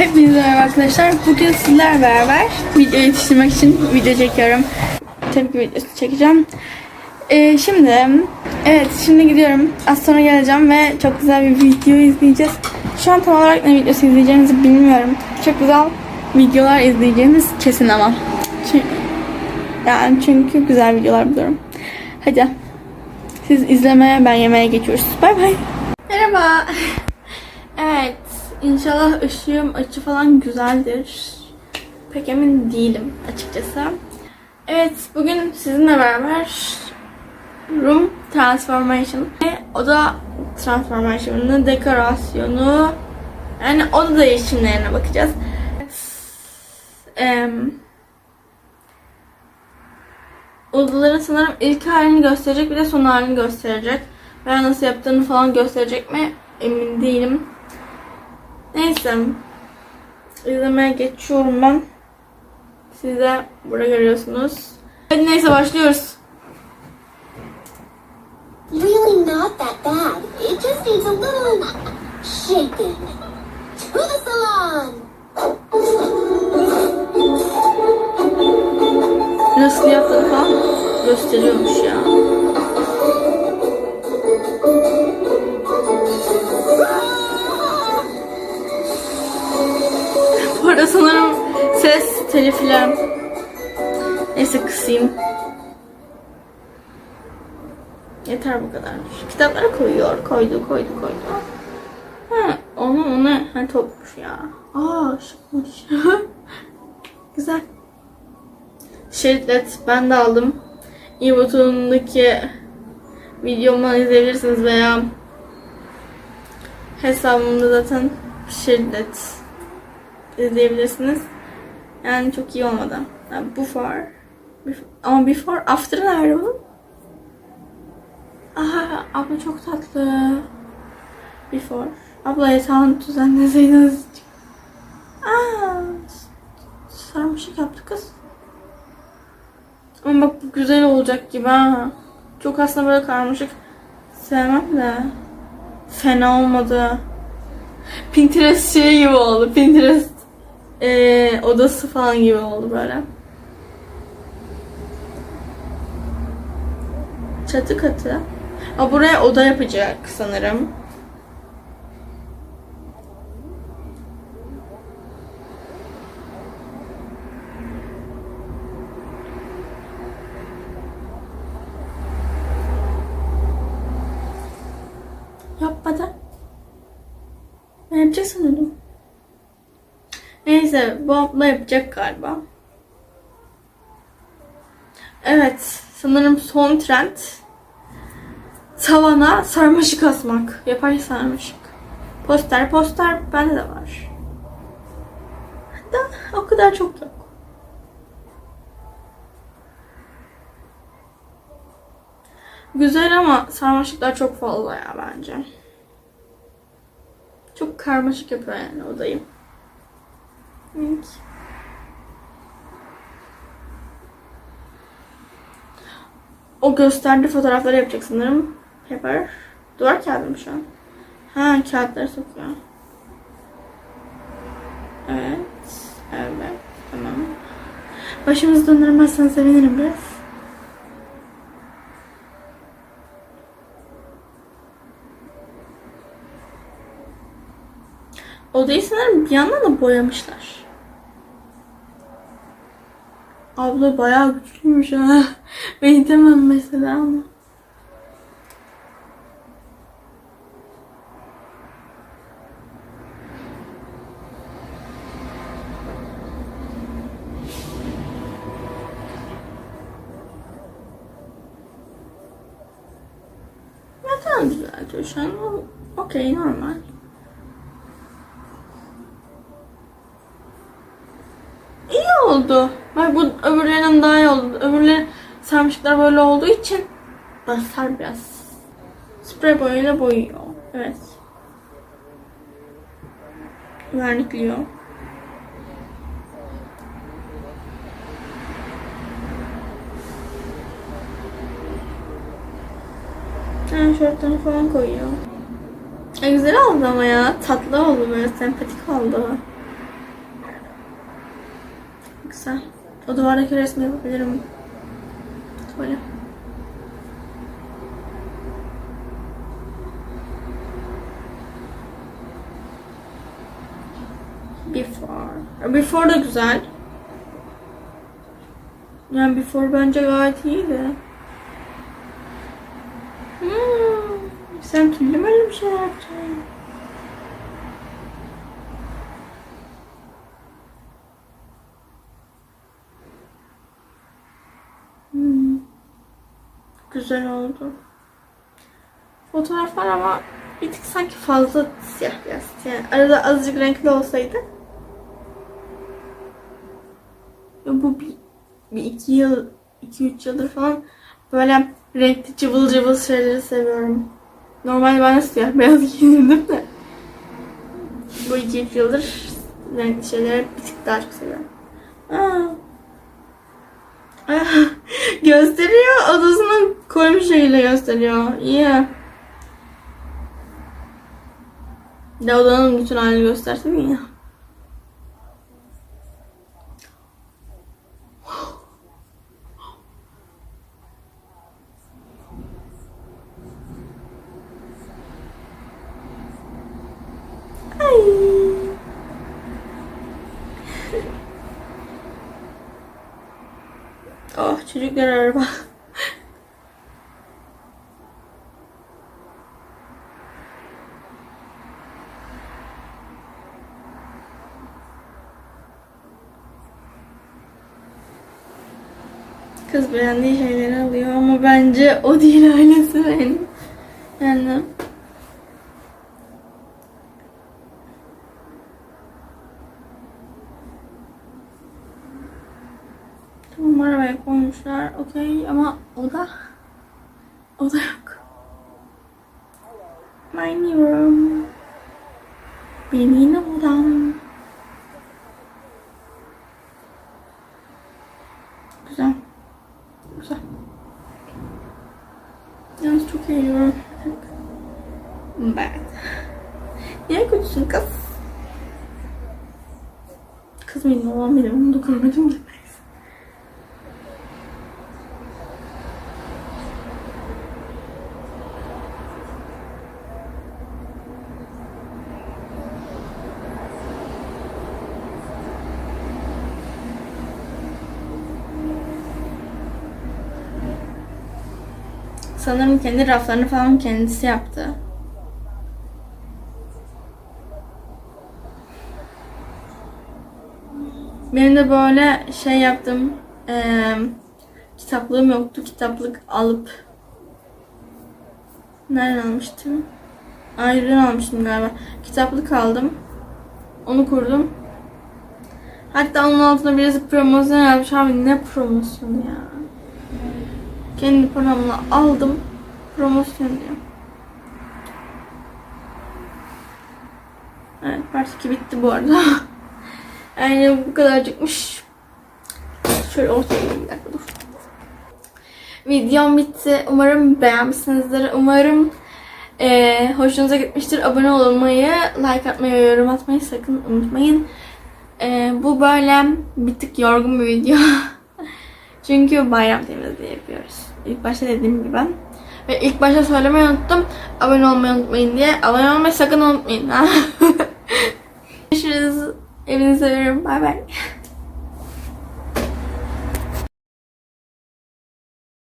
Hepinize merhaba arkadaşlar. Bugün sizlerle beraber video yetiştirmek için video çekiyorum. Tepki videosu çekeceğim. Ee, şimdi evet şimdi gidiyorum. Az sonra geleceğim ve çok güzel bir video izleyeceğiz. Şu an tam olarak ne videosu izleyeceğimizi bilmiyorum. Çok güzel videolar izleyeceğimiz kesin ama. Çünkü, yani çünkü güzel videolar buluyorum. Hadi. Siz izlemeye ben yemeğe geçiyoruz. Bay bay. Merhaba. Evet. İnşallah ışığım açı falan güzeldir. Pek emin değilim açıkçası. Evet bugün sizinle beraber room transformation ve oda transformation'ını, dekorasyonu yani oda değişimlerine bakacağız. Em, odaların sanırım ilk halini gösterecek bir de son halini gösterecek. Veya nasıl yaptığını falan gösterecek mi emin değilim. Neyse. İzlemeye geçiyorum ben. Siz de burada görüyorsunuz. Hadi neyse başlıyoruz. Really not that bad. It just needs a little shaking. To the salon! Nasıl yaptığını falan gösteriyormuş ya. Yeter bu kadar. Kitapları koyuyor. Koydu, koydu, koydu. Ha, onu onu ha, topmuş ya. Aa, şıkmış. Güzel. Şeritlet ben de aldım. İyi butonundaki videomu izleyebilirsiniz veya hesabımda zaten şeritlet izleyebilirsiniz. Yani çok iyi olmadı. Yani before. before ama before after nerede bu? Aha abla çok tatlı. Before. Abla yatağını düzenleseydiniz. Aa, sarmışık yaptı kız. Ama bak bu güzel olacak gibi ha. Çok aslında böyle karmaşık sevmem de. Fena olmadı. Pinterest şey gibi oldu. Pinterest eee, odası falan gibi oldu böyle. Çatı katı. Aa, buraya oda yapacak sanırım. Yapmadı. Ben yapacak sanıyordum. Neyse bu abla yapacak galiba. Evet sanırım son trend tavana sarmaşık asmak. Yapay sarmaşık. Poster poster bende de var. Hatta o kadar çok yok. Güzel ama sarmaşıklar çok fazla ya bence. Çok karmaşık yapıyor yani odayı. Evet. O gösterdiği fotoğrafları yapacak sanırım. Paper. Duvar kağıdı mı şu an? Ha kağıtları sokuyor. Evet. Evet. Tamam. Başımızı döndürmezsen sevinirim biraz. Odayı sanırım bir yandan da boyamışlar. Abla bayağı güçlüymüş ha. Ben demem mesela ama. Düzeltiyor şu an. Okey normal. İyi oldu. Bak bu öbürlerinin daha iyi oldu. Öbürleri sarmışıklar böyle olduğu için basar biraz. Sprey boyayla boyuyor. Evet. Vernikliyor. Ha, şortlarını falan koyuyor. E, güzel oldu ama ya. Tatlı oldu böyle. Sempatik oldu. Güzel. O duvardaki resmi yapabilirim. Böyle. Before. Before da güzel. Yani before bence gayet iyiydi. Hmm, sen türlü mü bir şey yaptın? Hmm. Güzel oldu. Fotoğraflar ama bir tık sanki fazla siyah beyaz. Yani arada azıcık renkli olsaydı. Bu bir, bir iki yıl, iki üç yıldır falan böyle renkli cıvıl cıvıl şeyleri seviyorum. Normalde ben de siyah beyaz giyinirdim de. Bu iki üç yıldır renkli şeyleri bir tık daha çok seviyorum. Gösteriyor. Odasını koymuş şekilde gösteriyor. İyi. Bir de odanın bütün halini göstersin ya. Oh çocuklar araba. Kız beğendiği şeyleri alıyor ama bence o değil ailesi benim. Yani Tamam arabaya koymuşlar. Okey ama o da o da yok. My new room. Benim odam. Güzel. Güzel. Yalnız çok eğleniyorum. Ben. Niye kötüsün kız? Kız mıydı olan benim onu dokunmadım bile. Sanırım kendi raflarını falan kendisi yaptı. Benim de böyle şey yaptım. Eee kitaplığım yoktu. Kitaplık alıp nereden almıştım? Ayrıdan almıştım galiba. Kitaplık aldım. Onu kurdum. Hatta onun altına birisi promosyon yapmış. Abi ne promosyonu ya? Kendi paramla aldım. Promosyon diyor. Evet part 2 bitti bu arada. yani bu kadarcıkmış. Şöyle ortaya bir dakika dur. Videom bitti. Umarım beğenmişsinizdir. Umarım eee, hoşunuza gitmiştir. Abone olmayı, like atmayı yorum atmayı sakın unutmayın. Eee, bu böyle bir tık yorgun bir video. Çünkü bayram temizliği yapıyoruz. İlk başta dediğim gibi ben. Ve ilk başta söylemeyi unuttum. Abone olmayı unutmayın diye. Abone olmayı sakın unutmayın. Ha? Görüşürüz. Evinizi seviyorum. Bay bay.